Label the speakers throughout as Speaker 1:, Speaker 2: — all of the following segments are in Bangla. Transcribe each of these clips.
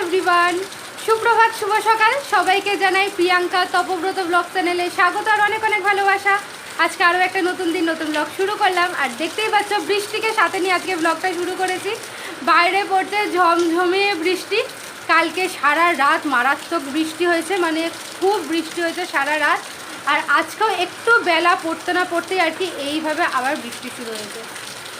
Speaker 1: এভরিওয়ান সুপ্রভাত, শুভ সকাল। সবাইকে জানাই প্রিয়াঙ্কা তপব্রত ব্লগ চ্যানেলে স্বাগত আর অনেক অনেক ভালোবাসা। আজকে আরও একটা নতুন দিন, নতুন ব্লগ শুরু করলাম। আর দেখতেই পাচ্ছ, বৃষ্টিকে সাথে নিয়ে আজকে ব্লগটা শুরু করেছি। বাইরে পড়তে ঝমঝমিয়ে বৃষ্টি। কালকে সারা রাত মারাত্মক বৃষ্টি হয়েছে মানে খুব বৃষ্টি হয়েছে সারা রাত। আর আজকেও একটু বেলা পড়তে না পড়তেই আর কি এইভাবে আবার বৃষ্টি শুরু হয়েছে।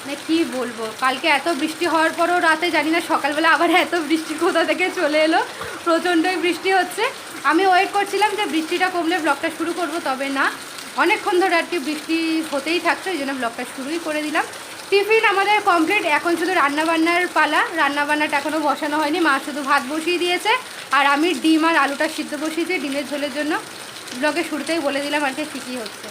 Speaker 1: মানে কী বলব? কালকে এত বৃষ্টি হওয়ার পরও রাতে জানি না, সকালবেলা আবার এত বৃষ্টি কোথা থেকে চলে এলো। প্রচণ্ডই বৃষ্টি হচ্ছে। আমি ওয়েট করছিলাম যে বৃষ্টিটা কমলে ব্লগটা শুরু করব, তবে না। অনেকক্ষণ ধরে আর কি বৃষ্টি হতেই থাকছে, ওই জন্য ব্লগটা শুরুই করে দিলাম। টিফিন আমাদের কমপ্লিট এখন শুধু রান্নাবান্নার পালা। রান্নাবান্নাটা এখনও বসানো হয়নি। মা শুধু ভাত বসিয়ে দিয়েছে। আর আমি ডিম আর আলুটা সিদ্ধ বসিয়েছি ডিমের ঝোলের জন্য। ব্লগে শুরুতেই বলে দিলাম আর কি কী হচ্ছে।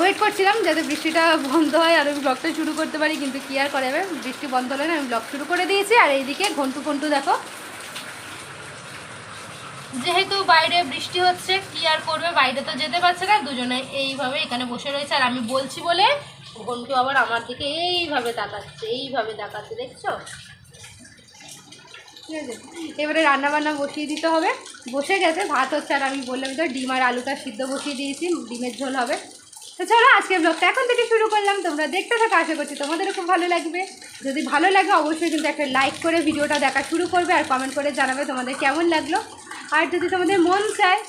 Speaker 1: ওয়েট করছিলাম যাতে বৃষ্টিটা বন্ধ হয় আর আমি ব্লগটা শুরু করতে পারি, কিন্তু কি আর করা বৃষ্টি বন্ধ হলে না আমি ব্লগ শুরু করে দিয়েছি। আর এইদিকে ঘন্টু ঘন্টু দেখো। যেহেতু বাইরে বৃষ্টি হচ্ছে, কি আর করবে? বাইরে তো যেতে পারছে না, দুজনে এইভাবে এখানে বসে রয়েছে। আর আমি বলছি বলে ঘন্টু আবার আমার দিকে এইভাবে তাকাচ্ছে এইভাবে তাকাচ্ছে, দেখছ? ঠিক আছে? এবারে রান্না বান্না বসিয়ে দিতে হবে। বসে গেছে, ভাত হচ্ছে, আর আমি বললাম তো ডিম আর আলুটা সিদ্ধ বসিয়ে দিয়েছি, ডিমের ঝোল হবে। তো চলো, আজকের ব্লগটা এখন থেকে শুরু করলাম। তোমরা দেখতে থাকো, আশা করছি তোমাদেরও খুব ভালো লাগবে। যদি ভালো লাগে, অবশ্যই কিন্তু একটা লাইক করে ভিডিওটা দেখা শুরু করবে আর কমেন্ট করে জানাবে তোমাদের কেমন লাগল। আর যদি তোমাদের মন চায়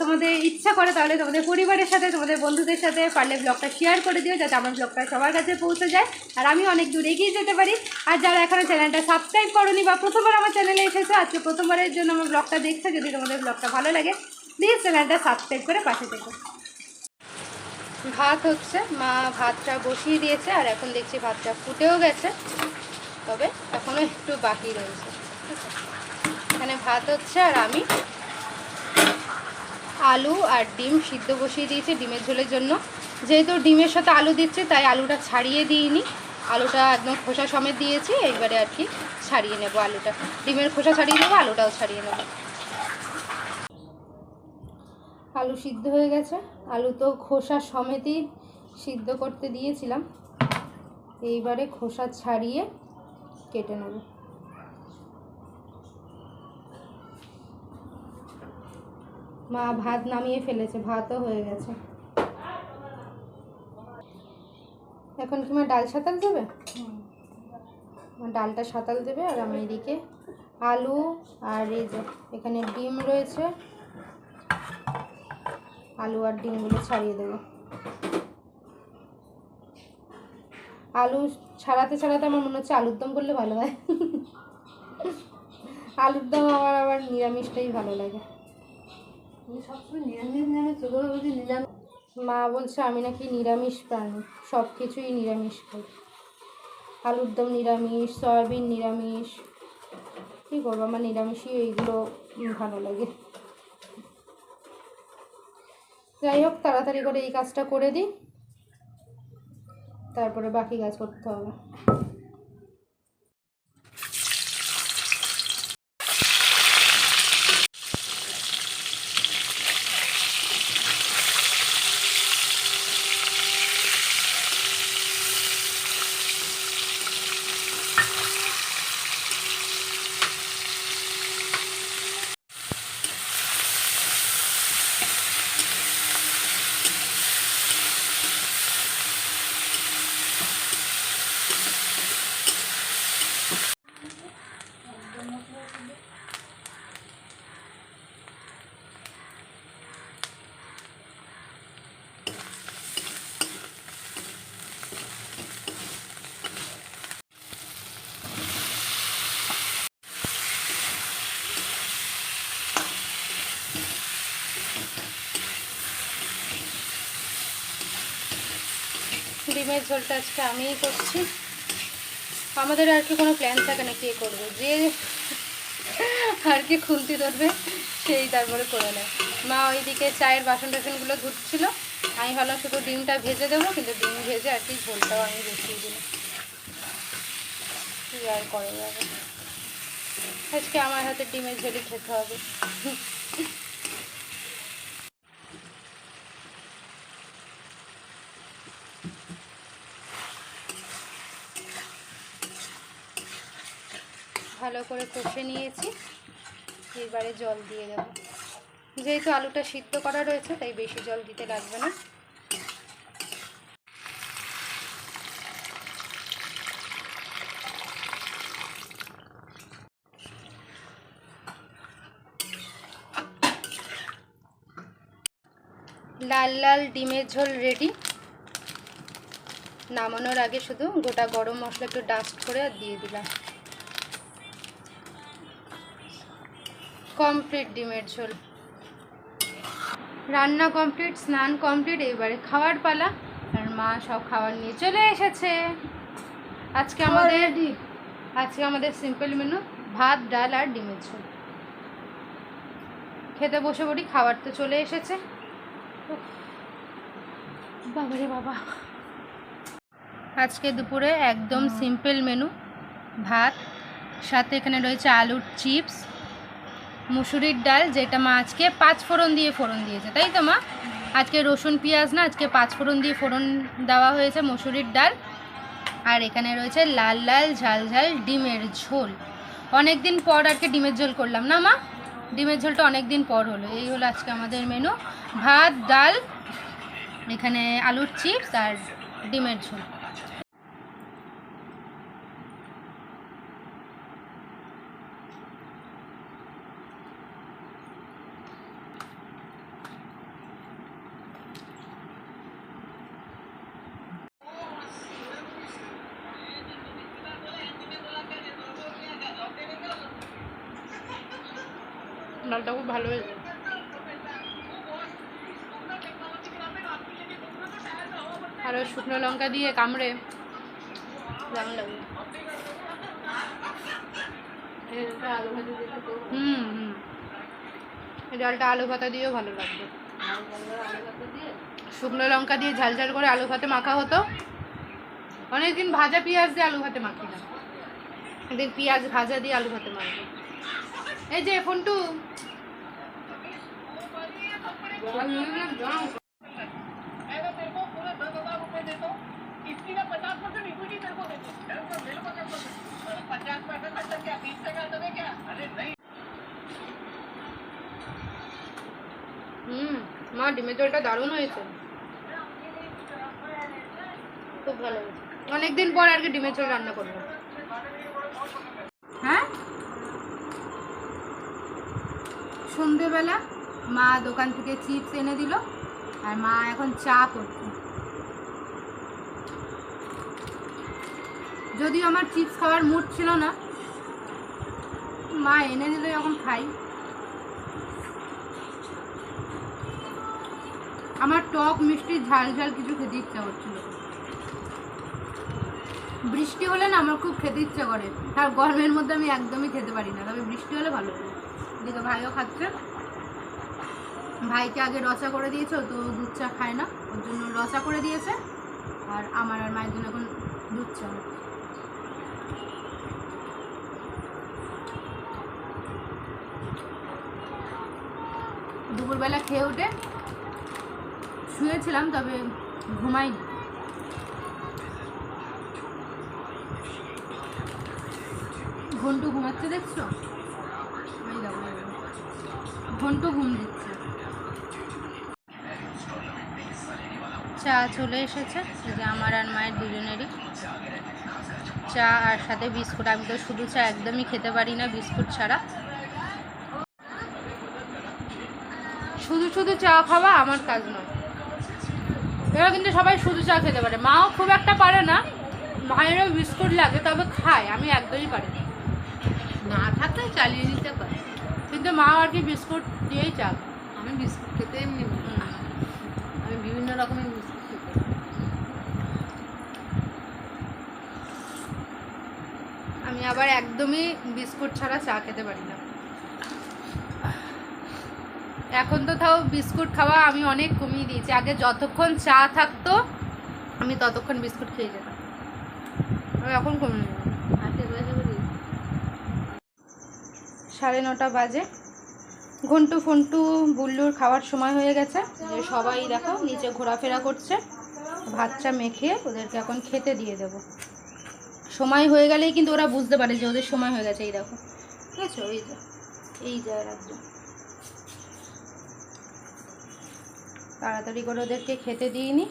Speaker 1: তোমাদের ইচ্ছা করে, তাহলে তোমাদের পরিবারের সাথে, তোমাদের বন্ধুদের সাথে পারলে ব্লগটা শেয়ার করে দিও, যাতে আমার ব্লগটা সবার কাছে পৌঁছে যায়। আর আমি অনেক দূর এগিয়ে যেতে পারি। আর যারা এখনও চ্যানেলটা সাবস্ক্রাইব করনি বা প্রথমবার আমার চ্যানেলে এসেছ, আজকে প্রথমবারের জন্য আমার ব্লগটা দেখছ। যদি তোমাদের ব্লগটা ভালো লাগে প্লিজ চ্যানেলটা সাবস্ক্রাইব করে পাশে থেকো। ভাত হচ্ছে। মা ভাতটা বসিয়ে দিয়েছে আর এখন দেখছি ভাতটা ফুটেও গেছে। তবে এখনও একটু বাকি রয়েছে। এখানে ভাত হচ্ছে আর আমি আলু আর ডিম সিদ্ধ বসিয়ে দিয়েছি ডিমের ঝোলের জন্য। যেহেতু ডিমের সাথে আলু দিচ্ছে, তাই আলুটা ছাড়িয়ে দিইনি। আলুটা একদম খোসা সমেত দিয়েছি। এইবারে আর কি ছাড়িয়ে নেব আলুটা। ডিমের খোসা ছাড়িয়ে নেব, আলুটাও ছাড়িয়ে নেব। আলু সিদ্ধ হয়ে গেছে। আলু তো খোসা সমেতই সিদ্ধ করতে দিয়েছিলাম। এইবারে খোসা ছাড়িয়ে কেটে নেব। মা ভাত নামিয়ে ফেলেছে, ভাতও হয়ে গেছে। এখন কি মা ডাল সাঁতাল দেবে? ডালটা সাঁতাল দেবে আর আমি এদিকে আলু আর এই যে এখানে ডিম রয়েছে। আলু আর ডিমগুলো ছাড়িয়ে দেবো। আলু ছাড়াতে ছাড়াতে আমার মনে হচ্ছে আলুর দম করলে ভালো হয়। আলুর দম আমার আবার নিরামিষটাই ভালো লাগে। মা বলছে আমি নাকি নিরামিষ প্রাণী সব কিছুই নিরামিষ খাই আলুর দম নিরামিষ সয়াবিন নিরামিষ। কী করব? আমার নিরামিষই এইগুলো ভালো লাগে। যাই হোক তাড়াতাড়ি করে এই কাজটা করে দিই। তারপরে বাকি কাজ করতে হবে। ডিমের ঝোলটা আজকে আমিই করছি। আমাদের আর কি কোনো প্ল্যান থাকে না কে করবে। যে আর কি খুন্তি ধরবে, সেই তারপরে করে নেয়। মা ওইদিকে চায়ের বাসন টাসনগুলো ধুচ্ছিল। আমি ভাবলাম শুধু ডিমটা ভেজে দেবো, কিন্তু ডিম ভেজে আর কি ঝোলটাও আমি বসিয়ে দিলাম। কী আর করা যাবে? আজকে আমার হাতে ডিমের ঝোলই খেতে হবে। ভালো করে কষে নিয়েছি। এবারে জল দিয়ে দেবো। যেহেতু আলুটা সিদ্ধ করা রয়েছে, তাই বেশি জল দিতে লাগবে না। লাল লাল ডিমের ঝোল রেডি নামানোর আগে শুধু গোটা গরম মশলা একটু ডাস্ট করে আর দিয়ে দিলাম। কমপ্লিট ডিমের ঝোল। রান্না কমপ্লিট স্নান কমপ্লিট এবারে খাওয়ার পালা। আর মা সব খাবার নিয়ে চলে এসেছে। আজকে আমাদের আজকে আমাদের সিম্পল মেনু ভাত ডাল আর ডিমের ঝোল। খেতে বসে পড়ি খাবার তো চলে এসেছে। বাবা আজকে দুপুরে একদম সিম্পল মেনু ভাত সাথে এখানে রয়েছে আলুর চিপস মুসুরির ডাল, যেটা মা আজকে পাঁচ ফোড়ন দিয়ে ফোড়ন দিয়েছে, তাই তো মা? আজকে রসুন, পেঁয়াজ না, আজকে পাঁচ ফোড়ন দিয়ে ফোড়ন দেওয়া হয়েছে মুসুরির ডাল। আর এখানে রয়েছে লাল লাল, ঝাল ঝাল ডিমের ঝোল। অনেক দিন পর আর কি ডিমের ঝোল করলাম, না মা? ডিমের ঝোলটা অনেক দিন পর হলো, এই হলো আজকে আমাদের মেনু ভাত, ডাল, এখানে আলুর চিপস আর ডিমের ঝোল। ডালটা খুব ভালো হয়েছে। আর ওই শুকনো লঙ্কা দিয়ে কামড়ে। হুম হুম। ডালটা আলু ভাতা দিয়েও ভালো লাগবে। শুকনো লঙ্কা দিয়ে ঝাল ঝাল করে আলু ভাতে মাখা হতো। অনেকদিন ভাজা পেঁয়াজ দিয়ে আলু ভাতে মাখি না। পেঁয়াজ ভাজা দিয়ে আলু ভাতে মাখবো। এই যে, ফন্টু। হুম, মা, ডিমের ঝোলটা দারুণ হয়েছে। খুব ভালো হয়েছে। অনেকদিন পর আর কি ডিমের ঝোল রান্না করব। হ্যাঁ? সন্ধেবেলা মা দোকান থেকে চিপস এনে দিল আর মা এখন চা করছে যদিও আমার চিপস খাওয়ার মুড ছিল না, মা এনে দিল, এখন খাই। আমার টক মিষ্টি ঝাল ঝাল কিছু খেতে ইচ্ছা করছিল। বৃষ্টি হলে না আমার খুব খেতে ইচ্ছা করে আর গরমের মধ্যে আমি একদমই খেতে পারি না, তবে বৃষ্টি হলে ভালো। এদিকে ভাইও খাচ্ছে। ভাইকে আগে রসা করে দিয়েছে তো দুধ চা খায় না, ওর জন্য রসা করে দিয়েছে, আর আমার আর মায়ের জন্য এখন দুধ চা। দুপুরবেলা খেয়ে উঠে শুয়েছিলাম, তবে ঘুমাইনি। ঘন্টু ঘুমাচ্ছে দেখছ। ঘন্টু ঘুম দিচ্ছে। চা চলে এসেছে যে আমার আর মায়ের দুজনেরই। চা আর সাথে বিস্কুট, আমি তো শুধু চা একদমই খেতে পারি না বিস্কুট ছাড়া। শুধু শুধু চা খাওয়া আমার কাজ নয়। এরা কিন্তু সবাই শুধু চা খেতে পারে। মাও খুব একটা পারে না, মায়েরও বিস্কুট লাগে, তবে খায়, আমি একদমই পারি না
Speaker 2: থাকলে চালিয়ে নিতে পারে।
Speaker 1: কিন্তু মা আর কি বিস্কুট দিয়েই চা
Speaker 2: আমি বিস্কুট খেতে এমনি। আমি বিভিন্ন রকমের বিস্কুট খেতে
Speaker 1: আমি আবার একদমই বিস্কুট ছাড়া চা খেতে পারি না। এখন তো তাও বিস্কুট খাওয়া আমি অনেক কমিয়ে দিয়েছি। আগে যতক্ষণ চা থাকতো আমি ততক্ষণ বিস্কুট খেয়ে যেতাম। আমি এখন কমিয়ে দিলাম
Speaker 2: হাতে বসে বলি
Speaker 1: সাড়ে নটা বাজে। ঘন্টু, ফন্টু, বুল্লুর খাওয়ার সময় হয়ে গেছে। যে সবাই দেখো নিচে ঘোরাফেরা করছে। ভাতটা মেখে ওদেরকে এখন খেতে দিয়ে দেব। সময় হয়ে গেলেই কিন্তু ওরা বুঝতে পারে যে ওদের সময় হয়ে গেছে, এই দেখো। ঠিক আছে? ওই যে, এই যা রাখব তাড়াতাড়ি করে ওদেরকে খেতে দিইনি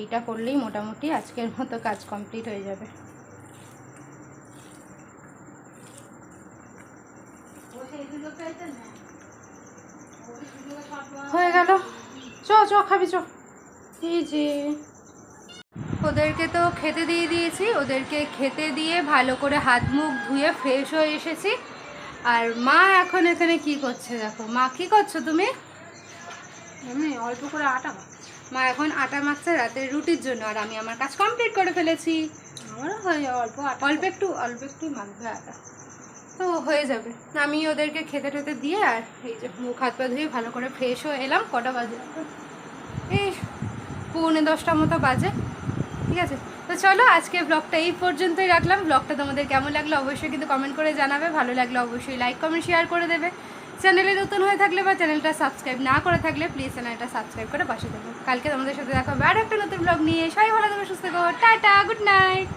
Speaker 1: এইটা করলেই মোটামুটি আজকের মতো কাজ কমপ্লিট হয়ে যাবে হয়ে গেল চ চ খাবি চ এই যে। ওদেরকে তো খেতে দিয়ে দিয়েছি ওদেরকে খেতে দিয়ে ভালো করে হাত মুখ ধুয়ে ফ্রেশ হয়ে এসেছি। আর মা এখন এখানে কি করছে দেখো? মা কি করছ তুমি?
Speaker 2: এমনি অল্প করে আটা
Speaker 1: মা এখন আটা মাখছে রাতের রুটির জন্য আর আমি আমার কাজ কমপ্লিট করে ফেলেছি।
Speaker 2: আমারও হয়ে অল্প আটা।
Speaker 1: অল্প একটু অল্প একটু মাখবে আটা। তো হয়ে যাবে। আমি ওদেরকে খেতে টেতে দিয়ে আর এই যে মুখ হাত পা ধুয়ে ভালো করে ফ্রেশ হয়ে এলাম কটা বাজে? এই পৌনে দশটা মতো বাজে, ঠিক আছে? তো চলো আজকে ব্লগটা এই পর্যন্তই রাখলাম। ব্লগটা তোমাদের কেমন লাগল অবশ্যই কিন্তু কমেন্ট করে জানাবে। ভালো লাগলে অবশ্যই লাইক কমেন্ট শেয়ার করে দেবে। চ্যানেলে নতুন হয়ে থাকলে বা চ্যানেলটা সাবস্ক্রাইব না করে থাকলে প্লিজ চ্যানেলটা সাবস্ক্রাইব করে পাশে দেবো কালকে তোমাদের সাথে দেখা হবে আর একটা নতুন ব্লগ নিয়ে। সবাই ভালো থাকবে সুস্থ করো টাটা গুড নাইট